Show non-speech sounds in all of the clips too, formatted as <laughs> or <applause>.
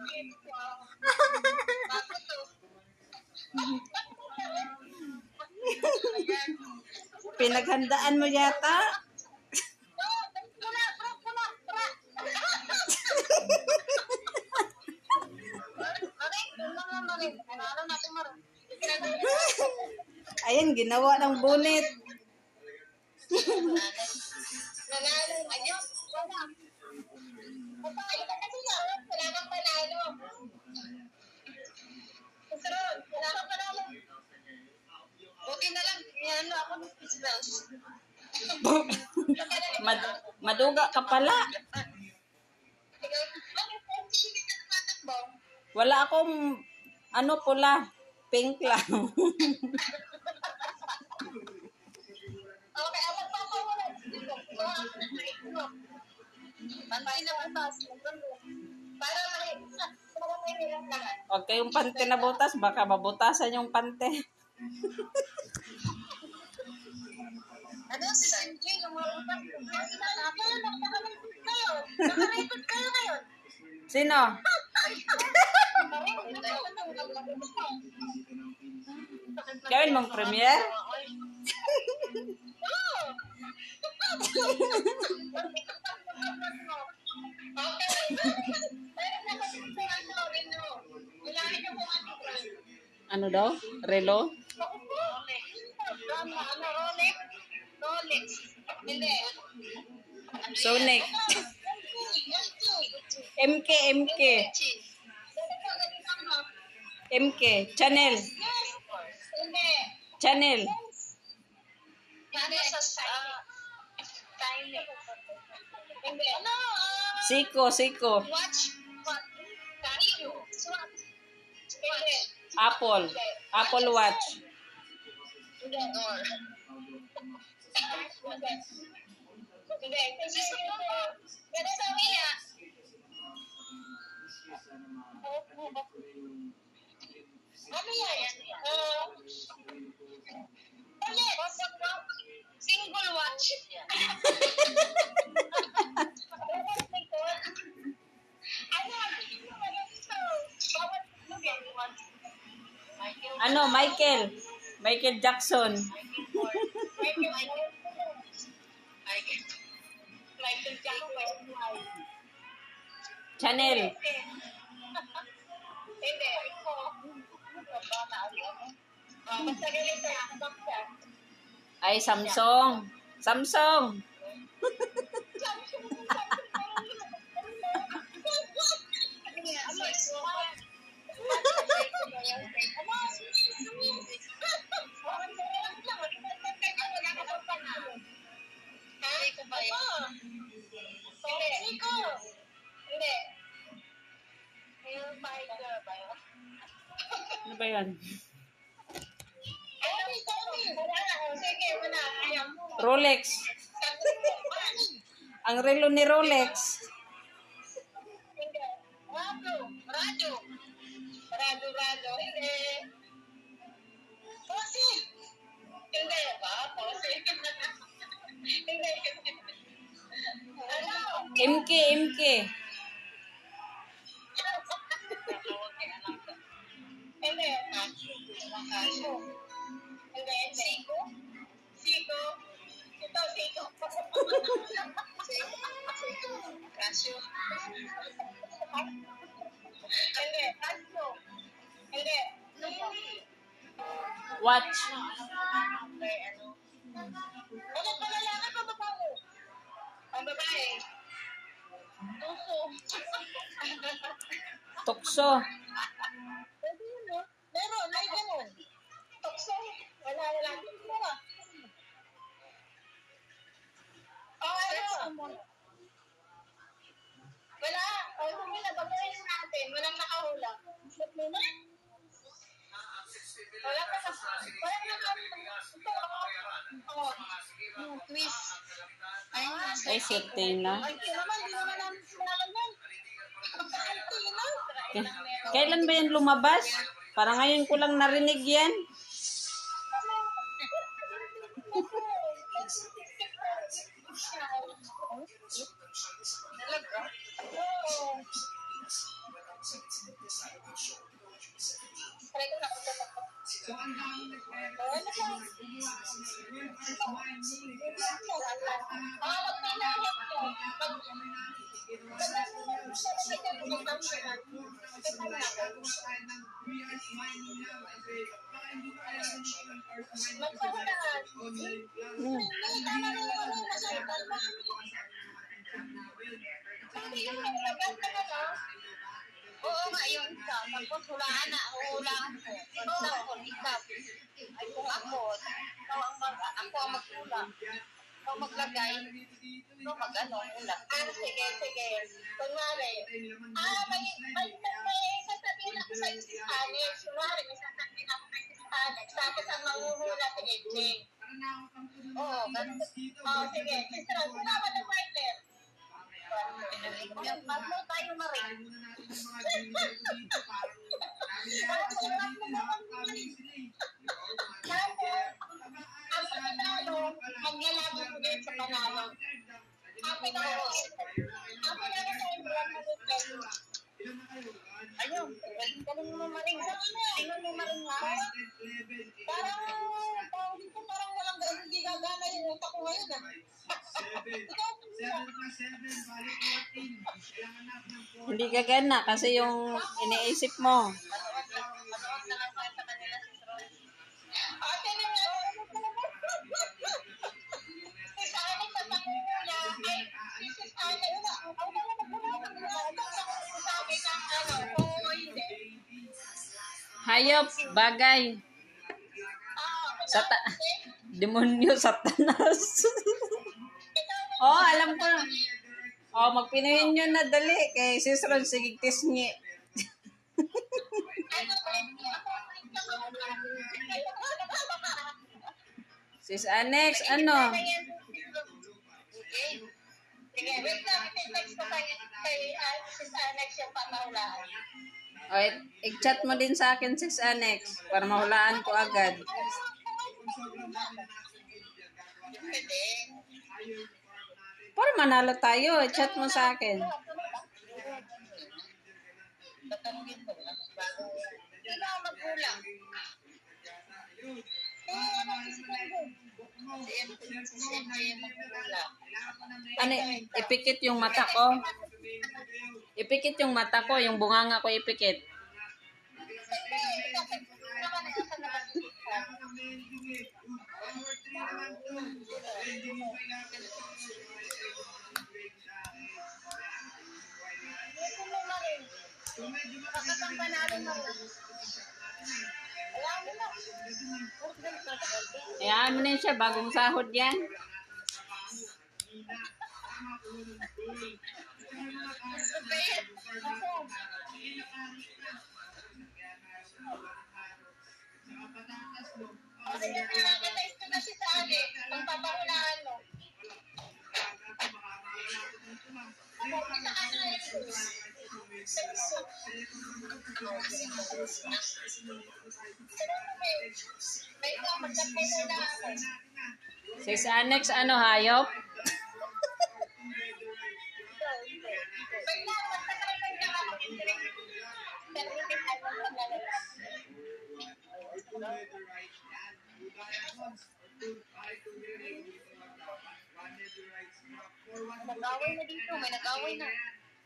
<laughs> Pinaghandaan mo yata. <laughs> Ayan, ginawa ng bonnet. Nanalo. Ayun, wala. Papakita ka kasi nga, panalo. Buti na lang, yan ako ng business. Mad- maduga ka pala. Wala akong ano pula. Pink lang. Okay, ang magpapawala. Bantay na batas. Para mahi- para mahirap lahat. Huwag kayong pante na butas. Baka mabutasan yung pante. Ano si Sanjay, yung mga utang. Kaya nakarecord kayo. Nakarecord kayo ngayon. Sino? Gawin mong premiere? <laughs> Ano daw? Relo? Hindi. Sonic. <laughs> MK, MK. MK. Ano? ah, Siko, Siko. Watch. What? Apple. Apple Watch. Hindi. Or. Hindi. Hindi. Kasi sa kaya. Ano yan? Uh, ulit. Single watch. Ano? Bawat Ano, Michael. Michael Jackson. Michael Jackson. Chanel. Hindi. Oh, basta ganito. Basta. Ay, Samsung. Samsung. <laughs> Ano ba yan? Rolex. Ang relo ni Rolex. Hindi. Rado. Rado. Rado, rado. Hindi. Posi. Hindi ba? Posi. Hindi. Ano? MK, MK. Hindi. Casio. Hindi. Siko. Siko. Ito, Siko. Casio. Hindi. Watch. Ano? Ano pa pa babae? Ang babae. Tuso. Tukso. Pwede? Meron, may ganun. Tukso. Wala, wala. Wala. Oh, ano? Wala. O, oh, humila. Babayin natin. Walang nakahula. Ba't mo na? Wala ka sa... Wala ka sa... Ito. Oh. Yung twist. Ay. Ay, si Tina. Ay, naman. Di naman namin sinalaman. Kailan ba yan lumabas? Para ngayon ko lang narinig yan. Oo nga, yung isa. Tapos hulaan na, hulaan ko. Example, example. Ay, kung ako, ikaw ang mag, ako ang maghula. Ikaw maglagay, ikaw mag ano, hula. Ah, sige, sige. Kunwari, ah, may, may, may sasabihin ako sa Spanish. Kunwari, may sasabihin ako sa Spanish. Tapos ang manghuhula si Edwin. Oo, ganun. Oo, sige. Sister, sumama ng partner. Magmo tayo na rin. Ang panalo. Ang panalo, ang panalo sa England mo maring sa Tingnan mo maring nga. Parang, parang dito parang walang hindi gagana yung utak ko ngayon ah. Ikaw, Hindi gagana kasi yung iniisip mo. Hayop, bagay. Sata demonyo, satanas. <laughs> oh, alam ko. Oh, magpinayin nyo na dali kay <laughs> Sis Ron, sige tisngi. Sis Annex, ano? Sige, wait lang, i-text ko kay, kay uh, si Sanex yung pamahulaan. O, i-chat mo din sa akin, Sis Annex, para mahulaan ko agad. Para manalo tayo, i-chat mo sa akin. Tatanungin ko lang. Sino ang magkulang? Si Sendo? Si M- si MJ ang magkulang. Ano, ipikit yung mata ko. Ipikit yung mata ko, yung bunganga ko ipikit. Dito mo na siya, bagong sahod yan. Bayad. Ako. Kasi yung pinakatays ko na si Sally, ang papahulaan mo. Ako, sa magkakay mo na ako. Sis Annex, ano, hayop? Nag-away na dito, may nag-away na.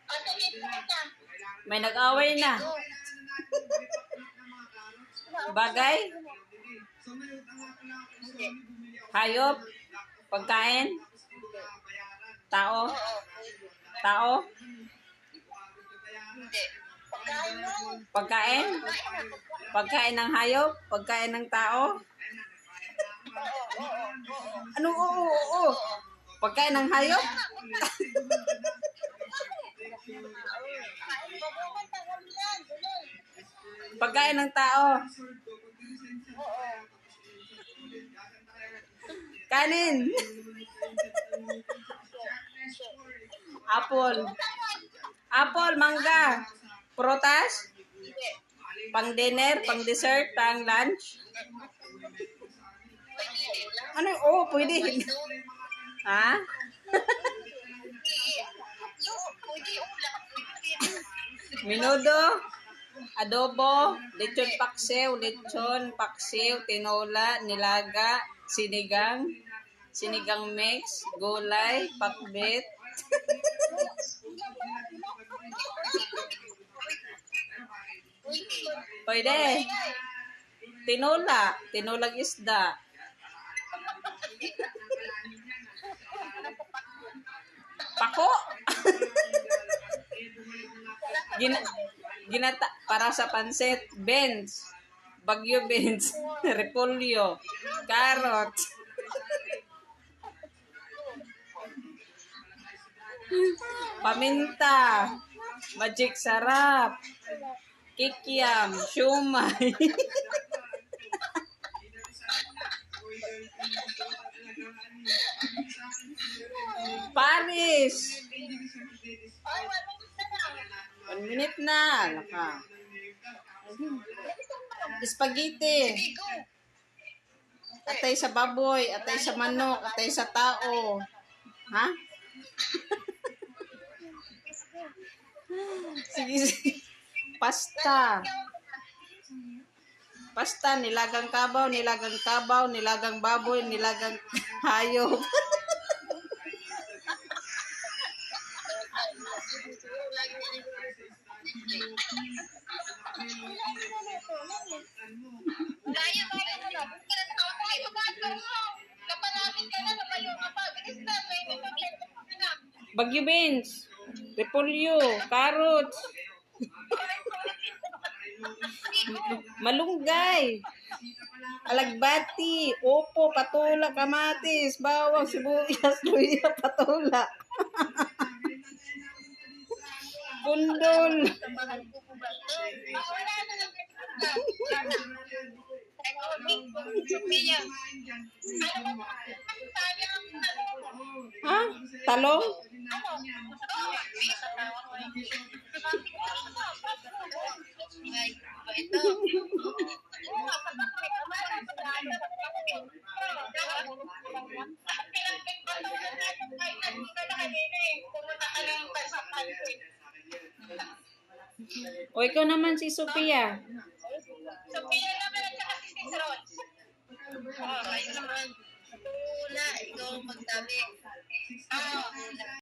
Ate, dito ka. May nag-away na. Bagay? Hayop? Pagkain? Tao? Tao? Pagkain. Pagkain? Ng hayop? Pagkain ng tao? Oo, oo, oo. Ano? Oo, oo, oo. Pagkain ng hayop? <laughs> Pagkain ng tao? Kanin? <laughs> Apple? Apple, mangga? Hindi. Pang dinner, pang dessert, pang lunch? Ano? Oo, pwede. Ha? Minudo, adobo, lechon paksiw, lechon paksiw, tinola, nilaga, sinigang, sinigang mix, gulay, pakbet. Pwede. Tinola, tinolang isda. Pako. <laughs> Gina, ginata para sa pansit, beans, bagyo beans, <laughs> repolyo, carrot. Paminta, magic sarap, kikiam, shumay. <laughs> Paris. One minute na. Laka. Spaghetti. Atay sa baboy, atay sa manok, atay sa tao. Ha? <laughs> sige, sige. Pasta. Pasta, nilagang kabaw, nilagang kabaw, nilagang baboy, nilagang <laughs> hayop. <laughs> Kaya, kaya mo na. Kung ka na nakakaya, mag-aagaw mo. Kapalapit ka na, nabayo ka pa. Na, may ka na. Bagyo beans, repolyo, carrots, malunggay, alagbati, opo, patula, kamatis, bawang, sibuyas, luya, patula. <laughs> ano? Ha? Talong? Ano? O ikaw naman si Sophia. Sophia naman at saka si Sis Rod. Oh, ayun naman. Una, ikaw magsabi. Ah,